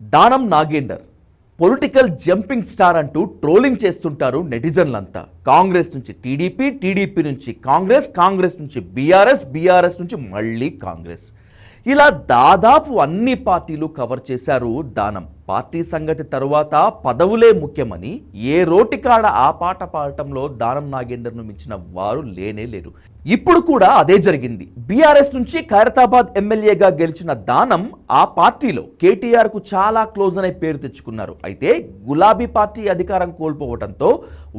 Danam Nagender political jumping star అంటూ trolling చేస్తుంటారు నెటిజన్లంతా. కాంగ్రెస్ నుంచి టీడీపీ టీడీపీ నుంచి కాంగ్రెస్ కాంగ్రెస్ నుంచి బీఆర్ఎస్ బీఆర్ఎస్ నుంచి మళ్ళీ కాంగ్రెస్. ఇలా దాదాపు అన్ని పార్టీలు కవర్ చేశారు దానం. పార్టీ సంగతి తరువాత పదవులే ముఖ్యమని ఏ రోటికాడ ఆ పాట పాడటంలో దానం నాగేందర్ను మించిన వారు లేనే లేరు. ఇప్పుడు కూడా అదే జరిగింది. బీఆర్ఎస్ నుంచి ఖైరతాబాద్ ఎమ్మెల్యేగా గెలిచిన దానం ఆ పార్టీలో కేటీఆర్కు చాలా క్లోజ్ అనే పేరు తెచ్చుకున్నారు. అయితే గులాబీ పార్టీ అధికారం కోల్పోవడంతో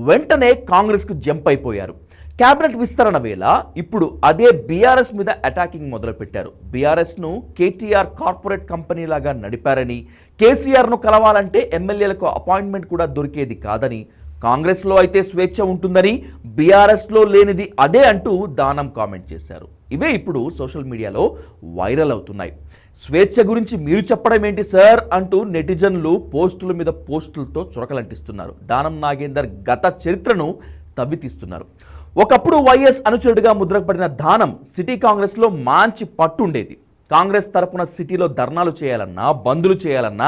వెంటనే కాంగ్రెస్కు జంప్ అయిపోయారు. క్యాబినెట్ విస్తరణ వేళ ఇప్పుడు అదే బీఆర్ఎస్ మీద అటాకింగ్ మొదలుపెట్టారు. బీఆర్ఎస్ను కేటీఆర్ కార్పొరేట్ కంపెనీ లాగా నడిపారని కేసీఆర్ను కలవాలంటే ఎమ్మెల్యేలకు అపాయింట్మెంట్ కూడా దొరికేది కాదని కాంగ్రెస్లో అయితే స్వేచ్ఛ ఉంటుందని బీఆర్ఎస్లో లేనిది అదే అంటూ దానం కామెంట్ చేశారు. ఇవే ఇప్పుడు సోషల్ మీడియాలో వైరల్ అవుతున్నాయి. స్వేచ్ఛ గురించి మీరు చెప్పడం ఏంటి సార్? అంటూ నెటిజన్లు పోస్టుల మీద పోస్టులతో చురకలంటిస్తున్నారు. దానం నాగేందర్ గత చరిత్రను తవ్వితీస్తున్నారు. ఒకప్పుడు వైఎస్ అనుచరుడిగా ముద్రపడిన దానం సిటీ కాంగ్రెస్లో మంచి పట్టుండేది. కాంగ్రెస్ తరపున సిటీలో ధర్నాలు చేయాలన్నా బంద్లు చేయాలన్నా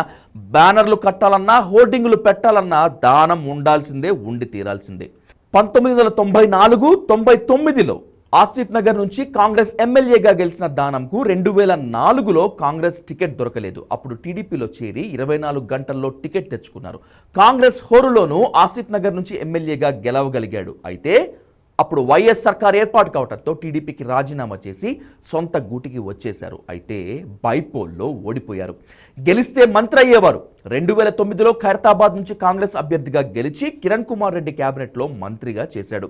బ్యానర్లు కట్టాలన్నా హోర్డింగులు పెట్టాలన్నా దానం ఉండాల్సిందే ఉండి తీరాల్సిందే. పంతొమ్మిది వందల తొంభై నాలుగు తొంభై తొమ్మిదిలో ఆసిఫ్ నగర్ నుంచి కాంగ్రెస్ ఎమ్మెల్యేగా గెలిచిన దానంకు రెండు వేల నాలుగులో కాంగ్రెస్ టికెట్ దొరకలేదు. అప్పుడు టీడీపీలో చేరి ఇరవై నాలుగు గంటల్లో టికెట్ తెచ్చుకున్నారు. కాంగ్రెస్ హోరులోనూ ఆసిఫ్ నగర్ నుంచి ఎమ్మెల్యేగా గెలవగలిగాడు. అయితే అప్పుడు వైఎస్ సర్కార్ ఏర్పాటు కావడంతో టీడీపీకి రాజీనామా చేసి సొంత గూటికి వచ్చేశారు. అయితే బైపోల్లో ఓడిపోయారు. గెలిస్తే మంత్రి అయ్యేవారు. రెండు వేల తొమ్మిదిలో ఖైరతాబాద్ నుంచి కాంగ్రెస్ అభ్యర్థిగా గెలిచి కిరణ్ కుమార్ రెడ్డి కేబినెట్లో మంత్రిగా చేశాడు.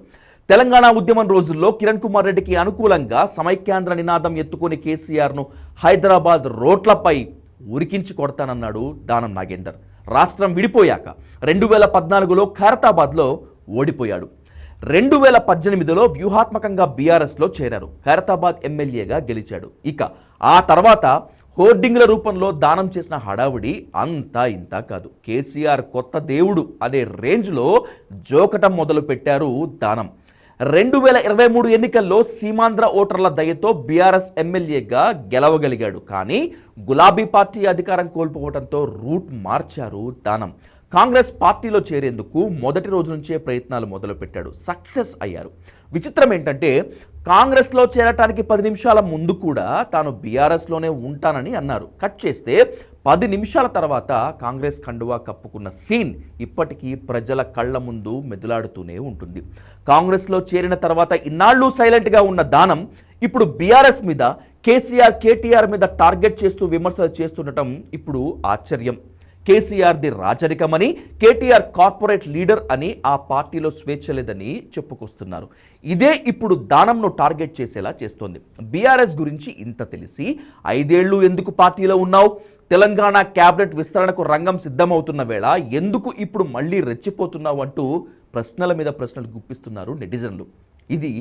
తెలంగాణ ఉద్యమం రోజుల్లో కిరణ్ కుమార్ రెడ్డికి అనుకూలంగా సమైక్యాంధ్ర నినాదం ఎత్తుకుని కేసీఆర్ను హైదరాబాద్ రోడ్లపై ఉరికించి కొడతానన్నాడు దానం నాగేందర్. రాష్ట్రం విడిపోయాక రెండు వేల పద్నాలుగులో ఖైరతాబాద్లో ఓడిపోయాడు. రెండు వేల పద్దెనిమిదిలో వ్యూహాత్మకంగా బీఆర్ఎస్లో చేరారు. ఖైరతాబాద్ ఎమ్మెల్యేగా గెలిచాడు. ఇక ఆ తర్వాత హోర్డింగ్ల రూపంలో దానం చేసిన హడావుడి అంతా ఇంతా కాదు. కేసీఆర్ కొత్త దేవుడు అనే రేంజ్లో జోకటం మొదలు పెట్టారు దానం. రెండు వేల ఇరవై మూడు ఎన్నికల్లో సీమాంధ్ర ఓటర్ల దయతో బీఆర్ఎస్ ఎమ్మెల్యేగా గెలవగలిగాడు. కానీ గులాబీ పార్టీ అధికారం కోల్పోవడంతో రూట్ మార్చారు దానం. కాంగ్రెస్ పార్టీలో చేరేందుకు మొదటి రోజు నుంచే ప్రయత్నాలు మొదలుపెట్టాడు. సక్సెస్ అయ్యారు. విచిత్రం ఏంటంటే కాంగ్రెస్లో చేరటానికి పది నిమిషాల ముందు కూడా తాను బీఆర్ఎస్లోనే ఉంటానని అన్నారు. కట్ చేస్తే పది నిమిషాల తర్వాత కాంగ్రెస్ కండువా కప్పుకున్న సీన్ ఇప్పటికీ ప్రజల కళ్ళ ముందు మెదులాడుతూనే ఉంటుంది. కాంగ్రెస్లో చేరిన తర్వాత ఇన్నాళ్ళు సైలెంట్గా ఉన్న దానం ఇప్పుడు బీఆర్ఎస్ మీద కేసీఆర్ కేటీఆర్ మీద టార్గెట్ చేస్తూ విమర్శలు చేస్తుండటం ఇప్పుడు ఆశ్చర్యం. కేసీఆర్ది రాచరికమని కేటీఆర్ కార్పొరేట్ లీడర్ అని ఆ పార్టీలో స్వేచ్ఛ లేదని చెప్పుకొస్తున్నారు. ఇదే ఇప్పుడు దానంను టార్గెట్ చేసేలా చేస్తోంది. బీఆర్ఎస్ గురించి ఇంత తెలిసి ఐదేళ్ళు ఎందుకు పార్టీలో ఉన్నావు? తెలంగాణ క్యాబినెట్ విస్తరణకు రంగం సిద్ధమవుతున్న వేళ ఎందుకు ఇప్పుడు మళ్ళీ రెచ్చిపోతున్నావు అంటూ ప్రశ్నల మీద ప్రశ్నలు గుప్పిస్తున్నారు నెటిజన్లు. ఇది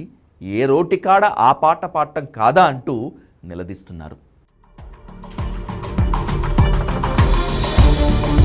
ఏ రోటికాడ ఆ పాట పాడటం కాదా అంటూ నిలదీస్తున్నారు. Thank you.